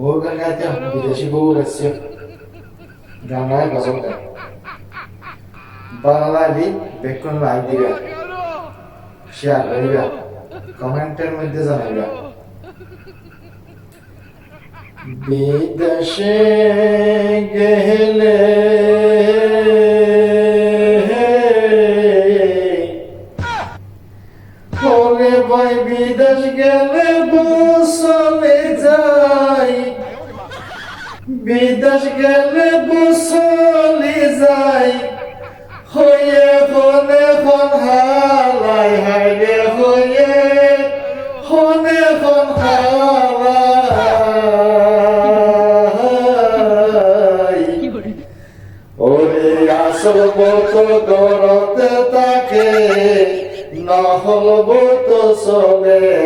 বউ গান গাইতে বিদেশি বউ গাইছে গান গায় গজল গায় বাংলা দি বেক্ষণ লাইক দিবা শেয়ার করিবা কমেন্টের মধ্যে জানাইবা বিদেশে গেলে ওরে ভাই বিদেশ গেলে বসলে বিদেশ গেলে বসলে যাই হয়ে হনে হন হালাই হাইরে হয়ে হনে হন হালাই। ওরে আসল বত গরতে তাকে, নহল বত চলে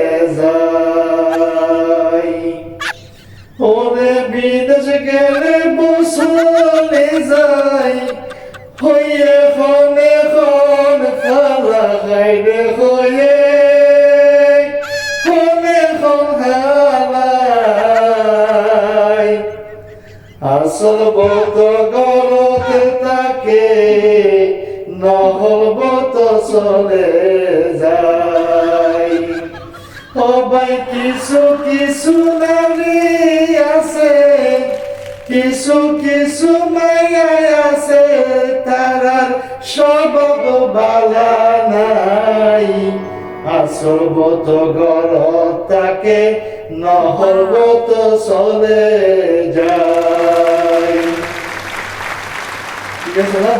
ওরে বিদেশ গেলে বসলে যাই, হইয়ে ফনে খন ফালা খাইরে হয়ে ফনে খন হালাই আসল বত গরতে তাকে নহল বত চলে যায়। সবাই কিছু কিছু নারী আছে, কিছু কিছু মায়াই আছে, তারার সবক বালা নাই। আসল বত গরত তাকে বত চলে যায়। ঠিক আছে না?